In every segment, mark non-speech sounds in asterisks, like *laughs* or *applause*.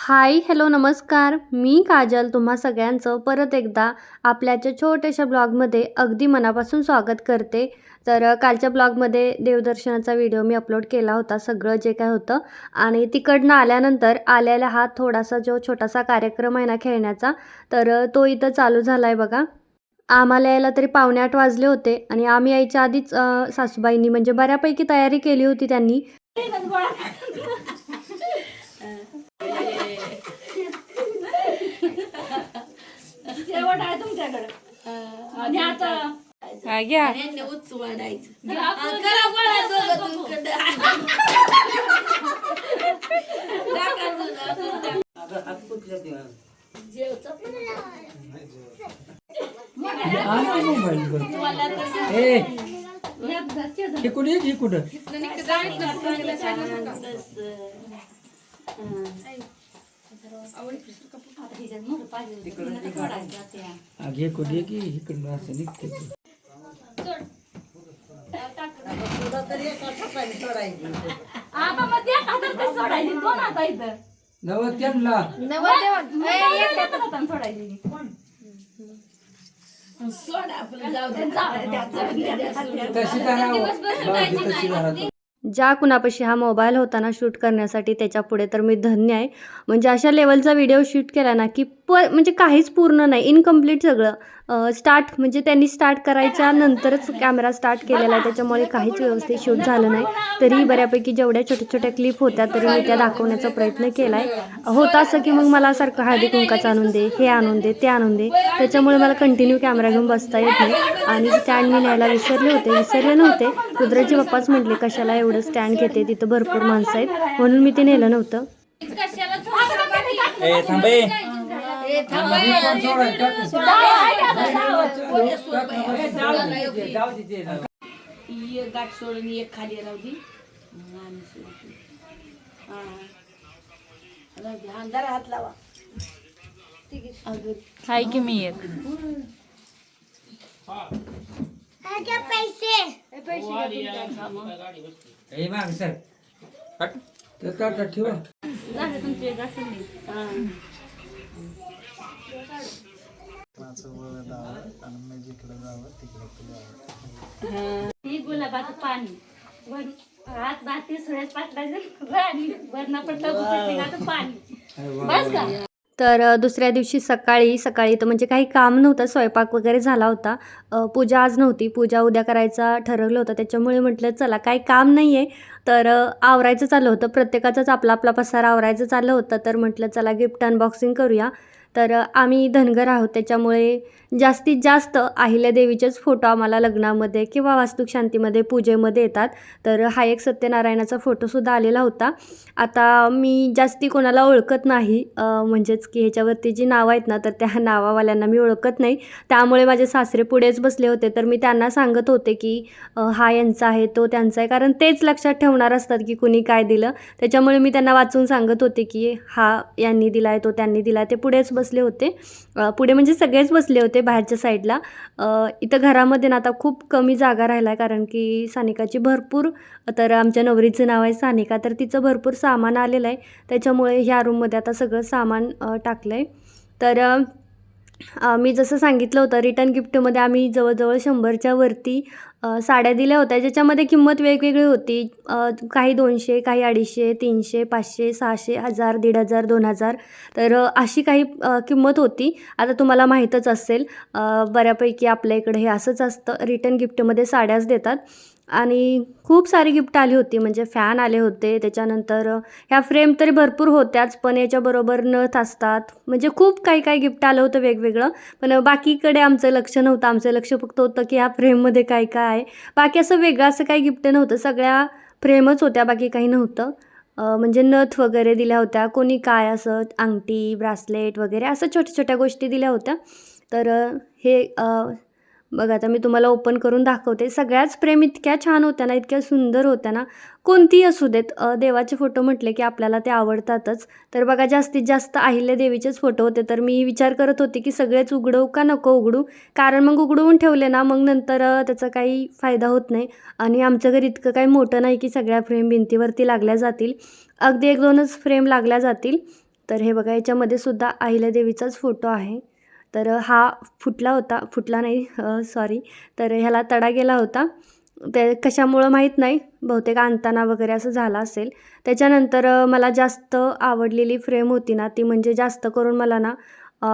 Hi hello नमस्कार. मी काजल तुम्हा सगळ्यांचं परत एकदा आपल्याच्या छोट्याशा ब्लॉगमध्ये अगदी मनापासून स्वागत करते. तर कालच्या ब्लॉगमध्ये देवदर्शनाचा व्हिडिओ मी अपलोड केला होता सगळं जे काय होतं. आणि तिकडनं आल्यानंतर आल्याला हा थोडासा जो छोटासा कार्यक्रम आहे ना खेळण्याचा तर तो इथं चालू झाला आहे बघा. आम्हाला यायला तरी पावणे आठ वाजले होते आणि आम्ही यायच्या आधीच सासूबाईंनी म्हणजे बऱ्यापैकी तयारी केली होती त्यांनी *laughs* शेवट आहे तुमच्याकडं आणि आता हा घ्या ह्यांनी उच्च वाढायचं घ्या हा, करा गोळा दोघं तुमच्याकडं. टाका *laughs* जुनं. जेवचं पण हे कुठे हे कुठं हा, घे कुठे की इकडं असं निघते आता मग हातात ते सोडायची दोन हाता इथं त्यांना एक हातात सोडायची सोड आपलं जाऊ दे. तशी धरा बाजू हो. तशी धरा ज्या कुणापाशी हा मोबाईल होता ना शूट करण्यासाठी त्याच्या पुढे तर मी धन्य आहे. म्हणजे अशा लेवलचा व्हिडिओ शूट केला ना की प म्हणजे काहीच पूर्ण नाही. इनकम्प्लीट सगळं. स्टार्ट म्हणजे त्यांनी स्टार्ट करायच्या नंतरच कॅमेरा स्टार्ट केलेला आहे. त्याच्यामुळे काहीच व्यवस्थित शूट झालं नाही. तरी बऱ्यापैकी जेवढ्या छोट्या छोट्या क्लिप होत्या तरी मी त्या दाखवण्याचा प्रयत्न केला आहे होतं असं की मग मला सारखं हळदी कुंकाचं आणून दे हे आणून दे ते आणून दे. त्याच्यामुळे मला कंटिन्यू कॅमेरा घेऊन बसता येत नाही. आणि स्टँड मी न्यायला विसरले होते. विसरले नव्हते. रुद्राचे पप्पाच म्हटले कशाला एवढं स्टँड घेते? तिथं भरपूर माणसं आहेत. म्हणून मी ते नेलं नव्हतं. एक गाठ सोडून एक खाली राहू दे आणि सोडून. हा. राहू दे. हा, जरा हात लावा हाय की मी येत ए माग सर हट. ते काढ ठेवा ही गुलाबाचं पाणी. वर- हात भाती आणि पडलं पाणी. बस का? तर दुसऱ्या दिवशी सकाळी सकाळी तर म्हणजे काही काम नव्हतं स्वयंपाक वगैरे झाला होता. पूजा आज नव्हती. पूजा उद्या करायचा ठरवलं होतं. त्याच्यामुळे म्हटलं चला काही काम नाही आहे तर आवरायचं चाललं होतं. प्रत्येकाचंच आपला आपला पसारा आवरायचं चाललं होतं. तर म्हटलं चला गिफ्ट अनबॉक्सिंग करूया. तर आम्ही धनगर आहोत त्याच्यामुळे जास्तीत जास्त अहिल्यादेवीचेच फोटो आम्हाला लग्नामध्ये किंवा वास्तुशांतीमध्ये पूजेमध्ये येतात. तर हा एक सत्यनारायणाचा फोटोसुद्धा आलेला होता. आता मी जास्ती कोणाला ओळखत नाही म्हणजेच की ह्याच्यावरती जी नावं आहेत ना तर त्या नावावाल्यांना मी ओळखत नाही. त्यामुळे माझे सासरे पुढेच बसले होते. तर मी त्यांना सांगत होते की हा यांचा आहे तो त्यांचा आहे. कारण तेच लक्षात ठेवणार असतात की कुणी काय दिलं. त्याच्यामुळे मी त्यांना वाचून सांगत होते की हा यांनी दिला आहे तो त्यांनी दिला आहे ते पुढेच बसले होते. पुढे म्हणजे सगळेच बसले होते. बाहेरच्या साईडला. इथं घरामध्ये ना आता खूप कमी जागा राहिला आहे कारण की सानिकाची भरपूर तर आमच्या नवरीचं नाव आहे सानिका तर तिचं भरपूर सामान आलेलं आहे. त्याच्यामुळे ह्या रूममध्ये आता सगळं सामान टाकलं आहे तर मी जसं सांगितलं होतं रिटर्न गिफ्टमध्ये आम्ही जवळजवळ शंभरच्या वरती साड्या दिल्या होत्या ज्याच्यामध्ये किंमत वेगवेगळी होती. काही दोनशे काही अडीचशे तीनशे पाचशे सहाशे हजार दीड हजार दोन हजार. तर अशी काही किंमत होती. आता तुम्हाला माहीतच असेल बऱ्यापैकी आपल्या इकडे हे असंच असतं. रिटर्न गिफ्टमध्ये साड्याच देतात. आणि खूप सारी गिफ्ट आली होती. म्हणजे फॅन आले होते. त्याच्यानंतर ह्या फ्रेम तरी भरपूर होत्याच पण याच्याबरोबर नथ असतात. म्हणजे खूप काही काही गिफ्ट आलं होतं वेगवेगळं. पण बाकीकडे आमचं लक्ष नव्हतं. आमचं लक्ष फक्त होतं की ह्या फ्रेममध्ये काय काय. आहे बाकी असं वेगळं असं काही गिफ्ट नव्हतं. सगळ्या फ्रेमच होत्या. बाकी काही नव्हतं. म्हणजे नथ वगैरे दिल्या होत्या. कोणी काय असं अंगठी ब्रासलेट वगैरे असं छोट्या छोट्या गोष्टी दिल्या होत्या. तर हे बघा आता मी तुम्हाला ओपन करून दाखवते. सगळ्याच फ्रेम इतक्या छान होत्या ना इतक्या सुंदर होत्या ना. कोणतीही असू देत देवाचे फोटो म्हटले की आपल्याला ते आवडतातच. तर बघा जास्तीत जास्त अहिल्या देवीचेच फोटो होते. तर मी विचार करत होते की सगळेच उघडवू का नको उघडू? कारण मग उघडवून ठेवले ना मग नंतर त्याचा काही फायदा होत नाही. आणि आमचं घर इतकं काही मोठं नाही की सगळ्या फ्रेम भिंतीवरती लागल्या जातील. अगदी एक दोनच फ्रेम लागल्या जातील. तर हे बघा याच्यामध्ये सुद्धा अहिल्यादेवीचाच फोटो आहे. तर हा फुटला होता फुटला नाही सॉरी तर ह्याला तडा गेला होता. ते कशामुळं माहीत नाही बहुतेक आणताना वगैरे असं झालं असेल. त्याच्यानंतर मला जास्त आवडलेली फ्रेम होती ना ती म्हणजे जास्त करून मला ना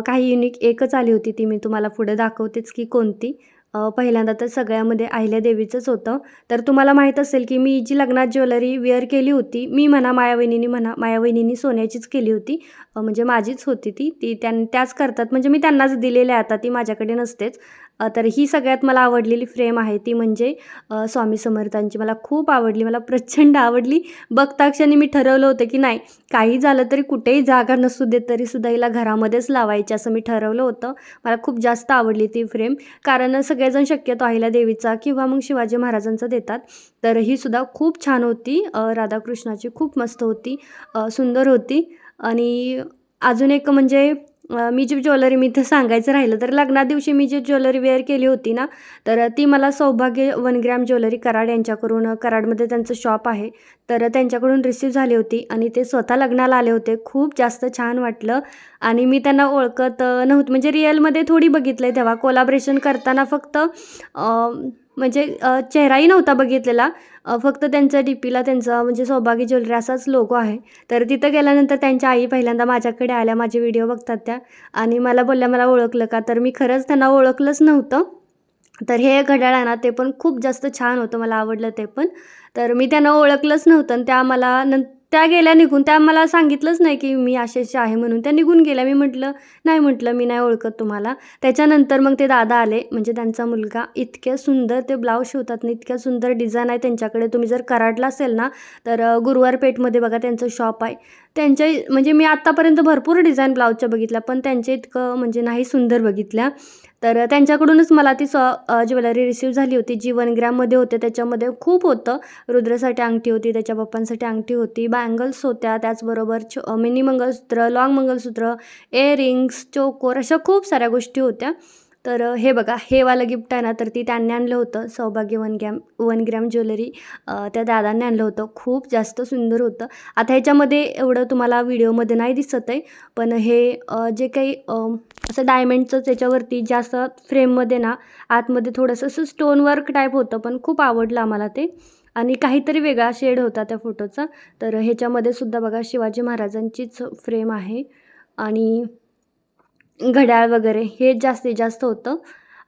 काही युनिक एकच आली होती ती मी तुम्हाला पुढे दाखवतेच की कोणती. पहिल्यांदा तर सगळ्यामध्ये अहिल्यादेवीचंच होतं. तर तुम्हाला माहीत असेल की मी जी लग्नात ज्वेलरी वेअर केली होती मी म्हणा मायावहिनीनी म्हणा मायावहिनीनी सोन्याचीच केली होती. म्हणजे माझीच होती ती. ती त्यां त्याच करतात. म्हणजे मी त्यांनाच दिलेली आहे आता ती माझ्याकडे नसतेच. तर ही सगळ्यात मला आवडलेली फ्रेम आहे ती म्हणजे स्वामी समर्थांची. मला खूप आवडली मला प्रचंड आवडली. बघताक्षणी मी ठरवलं होतं की नाही काही झालं तरी कुठेही जागा नसू देत तरीसुद्धा हिला घरामध्येच लावायची असं मी ठरवलं होतं. मला खूप जास्त आवडली ती फ्रेम. कारण सगळेजण शक्यतो अहिल्या देवीचा किंवा मग शिवाजी महाराजांचा देतात. तर ही सुद्धा खूप छान होती. राधाकृष्णाची खूप मस्त होती. सुंदर होती. आणि अजून एक म्हणजे मी जी ज्वेलरी मी इथं सांगायचं राहिलं तर लग्ना दिवशी मी जी ज्वेलरी वेअर केली होती ना तर ती मला सौभाग्य वन ग्रॅम ज्वेलरी कराड यांच्याकडून कराडमध्ये त्यांचं शॉप आहे तर त्यांच्याकडून रिसीव्ह झाली होती आणि ते स्वतः लग्नाला आले होते. खूप जास्त छान वाटलं आणि मी त्यांना ओळखत नव्हतं. म्हणजे रिअलमध्ये थोडी बघितलं आहे तेव्हा. कोलाब्रेशन करताना फक्त म्हणजे चेहराही नव्हता बघितलेला. फक्त त्यांच्या डी पीला त्यांचा म्हणजे सौभाग्य ज्वेलरी असाच लोगो आहे. तर तिथं गेल्यानंतर त्यांच्या आई पहिल्यांदा माझ्याकडे आल्या माझे व्हिडिओ बघतात त्या. आणि मला बोलल्या मला ओळखलं का? तर मी खरंच त्यांना ओळखलंच नव्हतं. तर हे घड्याळ आहे ना ते पण खूप जास्त छान होतं मला आवडलं ते पण. तर मी त्यांना ओळखलंच नव्हतं आणि त्या मला नं त्या गेल्या निघून त्या मला सांगितलंच नाही की मी अशाशी आहे म्हणून. त्या निघून गेल्या. मी म्हटलं नाही म्हटलं मी नाही ओळखत तुम्हाला. त्याच्यानंतर मग ते दादा आले. म्हणजे त्यांचा मुलगा इतक्या सुंदर ते ब्लाऊज शिवतात ना इतक्या सुंदर डिझाईन आहे त्यांच्याकडे. तुम्ही जर कराडला असेल ना तर गुरुवार पेठमध्ये बघा त्यांचं शॉप आहे. त्यांच्या म्हणजे मी आत्तापर्यंत भरपूर डिझाईन ब्लाऊजच्या बघितल्या पण त्यांच्या इतकं म्हणजे नाही सुंदर बघितल्या. तर त्यांच्याकडूनच मला ती स ज्वेलरी रिसीव झाली होती. जी वन ग्रॅममध्ये होते त्याच्यामध्ये खूप होतं. रुद्रसाठी अंगठी होती त्याच्या पप्पांसाठी अंगठी होती बा बँगल्स होत्या त्याचबरोबर छ मिनी मंगळसूत्र लाँग मंगळसूत्र एअरिंग्स चोकोर अशा खूप साऱ्या गोष्टी होत्या. तर हे बघा हे वालं गिफ्ट आहे ना तर ती त्यांनी आणलं होतं Saubhagya one gram one gram jewellery. त्या दादांनी आणलं होतं खूप जास्त सुंदर होतं. आता ह्याच्यामध्ये एवढं तुम्हाला व्हिडिओमध्ये नाही दिसत आहे पण हे जे काही असं डायमंडचं त्याच्यावरती जास्त फ्रेममध्ये ना आतमध्ये थोडंसं असं स्टोन वर्क टाईप होतं पण खूप आवडलं आम्हाला ते. आणि काहीतरी वेगळा शेड होता त्या फोटोचा तर ह्याच्यामध्ये सुद्धा बघा शिवाजी महाराजांचीच फ्रेम आहे. आणि घड्याळ वगैरे हे जास्तीत जास्त होतं.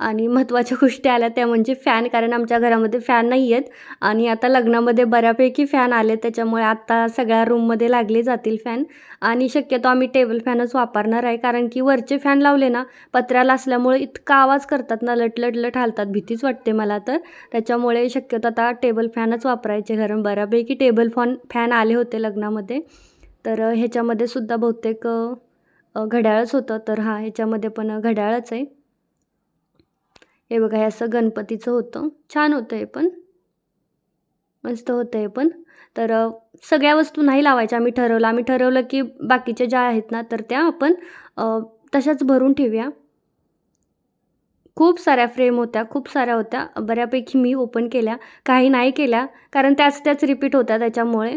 आणि महत्त्वाच्या गोष्टी आल्या त्या म्हणजे फॅन कारण आमच्या घरामध्ये फॅन नाही आहेत आणि आता लग्नामध्ये बऱ्यापैकी फॅन आले त्याच्यामुळे आत्ता सगळ्या रूममध्ये लागले जातील फॅन आणि शक्यतो आम्ही टेबल फॅनच वापरणार आहे कारण की वरचे फॅन लावले ना पत्र्याला असल्यामुळे इतका आवाज करतात ना लटलट लट हालतात. भीतीच वाटते मला तर. त्याच्यामुळे शक्यतो आता टेबल फॅनच वापरायचे कारण बऱ्यापैकी टेबल फॅन फॅन आले होते लग्नामध्ये. तर ह्याच्यामध्ये सुद्धा बहुतेक घड्याळच होतं. तर हां ह्याच्यामध्ये पण घड्याळच आहे. हे बघा हे असं गणपतीचं होतं. छान होतं हे पण. मस्त होतं हे पण. तर सगळ्या वस्तू नाही लावायच्या आम्ही ठरवलं. आम्ही ठरवलं की बाकीच्या ज्या आहेत ना तर त्या आपण तशाच भरून ठेवूया. खूप साऱ्या फ्रेम होत्या खूप साऱ्या होत्या. बऱ्यापैकी मी ओपन केल्या. काही नाही केल्या कारण त्याच त्याच रिपीट होत्या त्याच्यामुळे.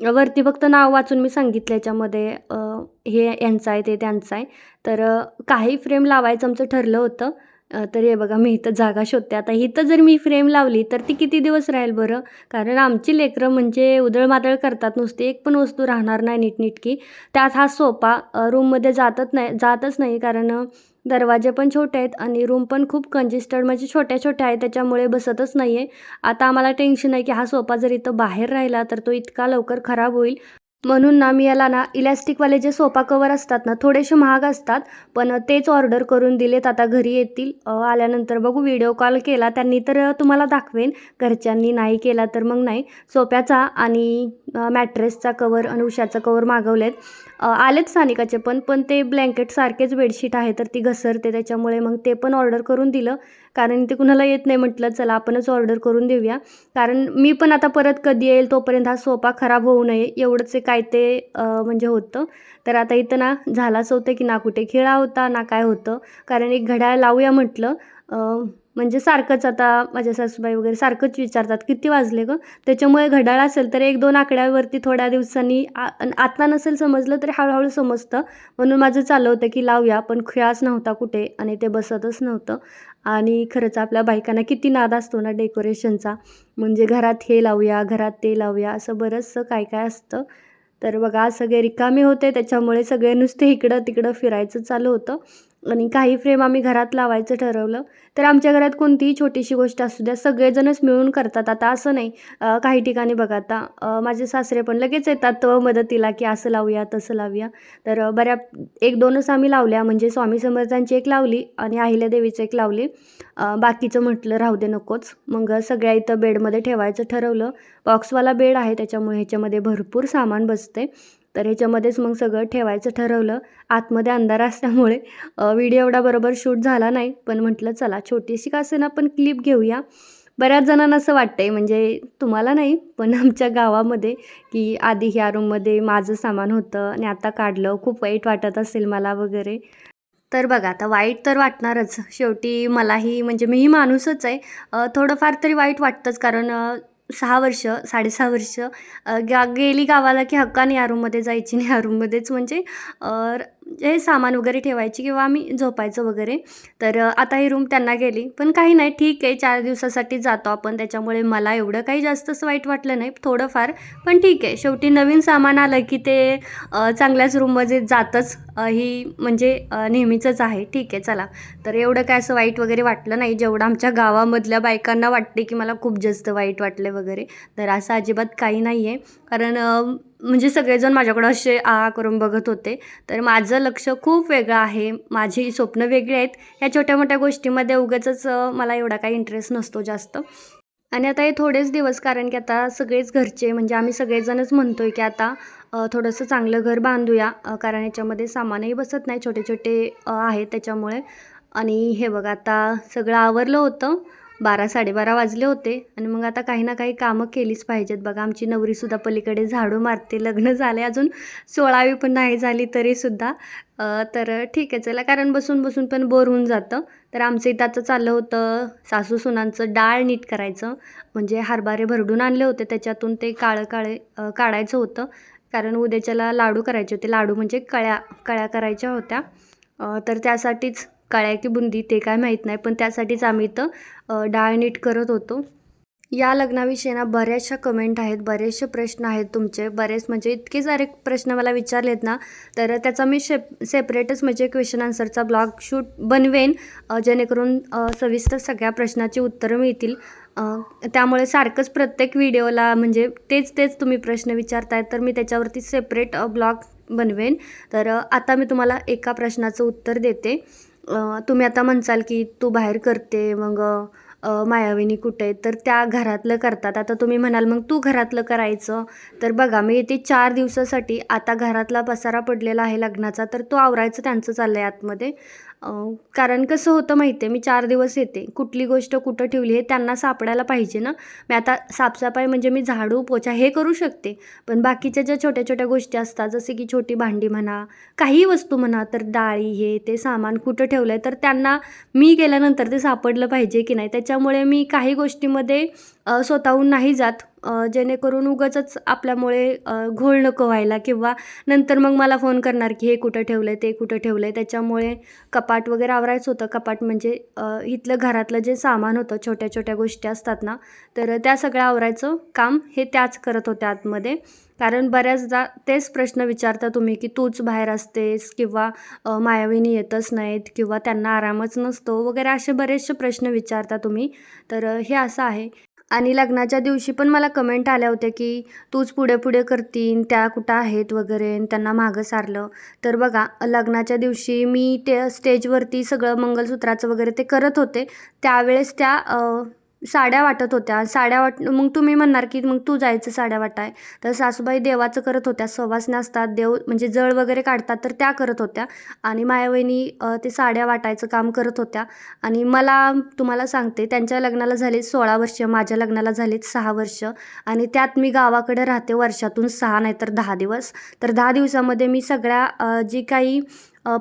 वरती फक्त नाव वाचून मी सांगितलं याच्यामध्ये हे यांचं आहे ते त्यांचं आहे. तर काही फ्रेम लावायचं आमचं ठरलं होतं. तर हे बघा मी इथं जागा शोधते. आता इथं जर मी फ्रेम लावली तर ती किती दिवस राहील बरं? कारण आमची लेकरं म्हणजे उधळमादळ करतात नुसती. एक पण वस्तू राहणार नाही नीटनीटकी. त्यात हा सोफा रूममध्ये जातच नाही जातच नाही. कारण दरवाजे पण छोटे आहेत आणि रूम पण खूप कंजेस्टेड म्हणजे छोट्या छोट्या आहेत त्याच्यामुळे बसतच नाही आहे आता आम्हाला टेन्शन आहे की हा सोफा जर इथं बाहेर राहिला तर तो इतका लवकर खराब होईल. म्हणून ना मी याला ना इलॅस्टिकवाले जे सोफा कवर असतात ना थोडेसे महाग असतात पण तेच ऑर्डर करून दिलेत आता घरी येतील. आल्यानंतर बघू व्हिडिओ कॉल केला त्यांनी तर तुम्हाला दाखवेन. घरच्यांनी नाही केला तर मग नाही. सोप्याचा आणि मॅट्रेसचा कवर आणि उशाचा कवर मागवलेत. आलेत सानिकाचे पण पण ते ब्लँकेटसारखेच बेडशीट आहे तर ती घसरते त्याच्यामुळे मग ते पण ऑर्डर करून दिलं. कारण ते कुणाला येत नाही म्हटलं चला आपणच ऑर्डर करून देऊया. कारण मी पण आता परत कधी येईल तोपर्यंत हा सोफा खराब होऊ नये एवढंच काय ते म्हणजे होतं. तर आता इथं ना झालाच होतं की ना कुठे खिळा होता ना काय होतं. कारण एक घड्याळ लावूया म्हटलं म्हणजे सारखंच आता माझ्या सासूबाई वगैरे सारखंच विचारतात किती वाजले गं? त्याच्यामुळे घड्याळ असेल तर एक दोन आकड्यावरती थोड्या दिवसांनी आ आत्ता आता नसेल समजलं तरी हळूहळू समजतं. म्हणून माझं चाललं होतं की लावूया पण खेळाच नव्हता कुठे आणि ते बसतच नव्हतं. आणि खरंच आपल्या बायकांना किती नाद असतो ना डेकोरेशनचा. म्हणजे घरात हे लावूया घरात ते लावूया असं बरंचसं काय काय असतं. तर बघा आज सगळे रिकामे होते त्याच्यामुळे सगळे नुसते इकडं तिकडं फिरायचं चालू होतं. आणि काही फ्रेम आम्ही घरात लावायचं ठरवलं तर आमच्या घरात कोणतीही छोटीशी गोष्ट असू द्या सगळेजणच मिळून करतात. आता असं नाही काही ठिकाणी बघा आता माझे सासरे पण लगेच येतात अं, मदतीला की असं लावूया तसं लावूया. तर बऱ्या एक दोनच आम्ही लावल्या म्हणजे स्वामी समर्थांची एक लावली आणि अहिल्यादेवीचं एक लावली. बाकीचं म्हटलं राहू दे नकोच. मग सगळ्या इथं बेडमध्ये ठेवायचं ठरवलं. बॉक्सवाला बेड आहे त्याच्यामुळे ह्याच्यामध्ये भरपूर सामान बसते तर ह्याच्यामध्येच मग सगळं ठेवायचं ठरवलं. आतमध्ये अंधार असल्यामुळे व्हिडिओ एवढा बरोबर शूट झाला नाही. पण म्हटलं चला छोटीशी का असेना पण क्लिप घेऊया. बऱ्याच जणांना असं वाटतंय म्हणजे तुम्हाला नाही पण आमच्या गावामध्ये की आधी ह्या रूममध्ये माझं सामान होतं आणि आता काढलं. खूप वाईट वाटत असेल मला वगैरे. तर बघा आता वाईट तर वाटणारच. शेवटी मलाही म्हणजे मीही माणूसच आहे. थोडंफार तरी वाईट वाटतंच कारण सहा वर्ष साडेसहा वर्ष गा गेली गावाला की हक्काने या रूममध्ये जायची नेहरूमध्येच *laughs* रूममध्येच म्हणजे हे सामान वगैरे ठेवायची किंवा आम्ही झोपायचं वगैरे तर आता ही रूम त्यांना गेली. पण काही नाही ठीक आहे चार दिवसासाठी जातो आपण. त्याच्यामुळे मला एवढं काही जास्त असं वाईट वाटलं नाही थोडंफार. पण ठीक आहे शेवटी नवीन सामान आलं की ते चांगल्याच रूममध्ये जातच ही म्हणजे नेहमीचंच आहे. ठीक आहे चला. तर एवढं काय असं वाईट वगैरे वाटलं नाही. जेवढं आमच्या गावामधल्या बायकांना वाटते की मला खूप जास्त वाईट वाटले वगैरे तर असं अजिबात काही नाही आहे कारण म्हणजे सगळेजण माझ्याकडं असे आ करून बघत होते. तर माझं लक्ष खूप वेगळं आहे. माझी स्वप्न वेगळी आहेत. ह्या छोट्या मोठ्या गोष्टीमध्ये उगाचच मला एवढा काही इंटरेस्ट नसतो जास्त. आणि आता हे थोडेच दिवस कारण की आता सगळेच घरचे म्हणजे आम्ही सगळेजणच म्हणतो आहे की आता थोडंसं चांगलं घर बांधूया. कारण याच्यामध्ये सामानही बसत नाही. छोटे छोटे आहेत त्याच्यामुळे. आणि हे बघा आता सगळं आवरलं होतं. बारा साडेबारा वाजले होते आणि मग आता काही ना काही कामं केलीच पाहिजेत. बघा आमची नवरीसुद्धा पलीकडे झाडू मारते. लग्न झाले अजून सोळावी पण नाही झाली तरीसुद्धा तर ठीक आहे चला. कारण बसून बसून पण बोर होऊन जातं. तर आमचं इथं आता चाललं होतं सासू सुनांचं डाळ नीट करायचं. म्हणजे हरभरे भरडून आणले होते. त्याच्यातून ते काळं काळे काढायचं होतं. कारण उद्याच्याला लाडू करायचे होते. लाडू म्हणजे कळ्या कळ्या करायच्या होत्या. तर त्यासाठीच काळ्या की बुंदी ते काय माहीत नाही पण त्यासाठीच आम्ही इथं डाळनीट डाळ नीट करत होतो. या लग्नाविषयी ना बऱ्याचशा कमेंट आहेत बरेचसे प्रश्न आहेत तुमचे. बरेच म्हणजे इतके सारे प्रश्न मला विचारलेत ना तर त्याचा मी शेप सेपरेटच म्हणजे क्वेश्चन आन्सरचा ब्लॉग शूट बनवेन जेणेकरून सविस्तर सगळ्या प्रश्नाची उत्तरं मिळतील. त्यामुळे सारखंच प्रत्येक व्हिडिओला म्हणजे तेच तेच तुम्ही प्रश्न विचारताय तर मी त्याच्यावरती सेपरेट ब्लॉग बनवेन. तर आता मी तुम्हाला एका प्रश्नाचं उत्तर देते. तुम्ही आता म्हणसाल की तू बाहेर करते मग मायावीनी कुठे आहे तर त्या घरातलं करतात. आता तुम्ही म्हणाल मग तू घरातलं करायचं. तर बघा मी येते चार दिवसासाठी आता घरातला पसारा पडलेला आहे लग्नाचा तर तो आवरायचं त्यांचं चाललं आहे आतमध्ये. कारण कसं होतं माहिती आहे मी चार दिवस येते. कुठली गोष्ट कुठं ठेवली हे त्यांना सापडायला पाहिजे ना. मी आता साफसफाई म्हणजे मी झाडू पोछा हे करू शकते. पण बाकीच्या ज्या छोट्या छोट्या गोष्टी असतात जसे की छोटी भांडी म्हणा काही वस्तू म्हणा तर डाळी हे ते सामान कुठं ठेवलं आहे तर त्यांना मी गेल्यानंतर ते सापडलं पाहिजे की नाही. त्याच्यामुळे मी काही गोष्टीमध्ये स्वतःहून नाही जात. जेणेकरून उगाचच आपल्यामुळे घोळ नको व्हायला किंवा नंतर मग मला फोन करणार की हे कुठं ठेवलं आहे ते कुठं ठेवलं आहे त्याच्यामुळे कपाट वगैरे आवरायचं होतं. कपाट म्हणजे इथलं घरातलं जे सामान होतं छोट्या छोट्या गोष्टी असतात ना तर त्या सगळ्या आवरायचं काम हे त्याच करत होत्या आतमध्ये. कारण बऱ्याचदा तेच प्रश्न विचारता तुम्ही की तूच बाहेर असतेस किंवा अ, मायाविनी येतच नाहीत किंवा त्यांना आरामच नसतो वगैरे असे बरेचसे प्रश्न विचारता तुम्ही. तर हे असं आहे. आणि लग्नाच्या दिवशी पण मला कमेंट आल्या होत्या की तूच पुढे पुढे करतीन त्या कुठं आहेत वगैरे त्यांना मागं सारलं. तर बघा लग्नाच्या दिवशी मी ते स्टेजवरती सगळं मंगलसूत्राचं वगैरे ते करत होते. त्यावेळेस त्या साड्या वाटत होत्या. साड्या वाट मग तुम्ही म्हणणार की मग तू जायचं साड्या वाटाय. तर सासूबाई देवाचं करत होत्या. सवासण्या असतात देव म्हणजे जळ वगैरे काढतात तर त्या करत होत्या. आणि मायावहिनी वहिनी ते साड्या वाटायचं काम करत होत्या. आणि मला तुम्हाला सांगते त्यांच्या लग्नाला झाले सोळा वर्ष माझ्या लग्नाला झालीत सहा वर्ष. आणि त्यात मी गावाकडे राहते वर्षातून सहा नाही तर दहा दिवस. तर दहा दिवसामध्ये मी सगळ्या जी काही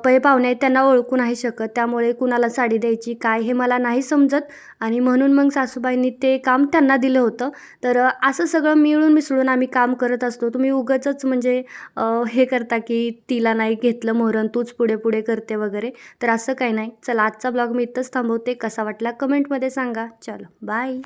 पै पाहुणे आहेत त्यांना ओळखू नाही शकत. त्यामुळे कुणाला साडी द्यायची काय हे मला नाही समजत. आणि म्हणून मग सासूबाईंनी ते काम त्यांना दिलं होतं. तर असं सगळं मिळून मिसळून आम्ही काम करत असतो. तुम्ही उगाचच म्हणजे हे करता की तिला नाही घेतलं मोहरण तूच पुढे पुढे करते वगैरे. तर असं काही नाही. चला आजचा ब्लॉग मी इथंच थांबवते. कसा वाटला कमेंटमध्ये सांगा. चलो बाय.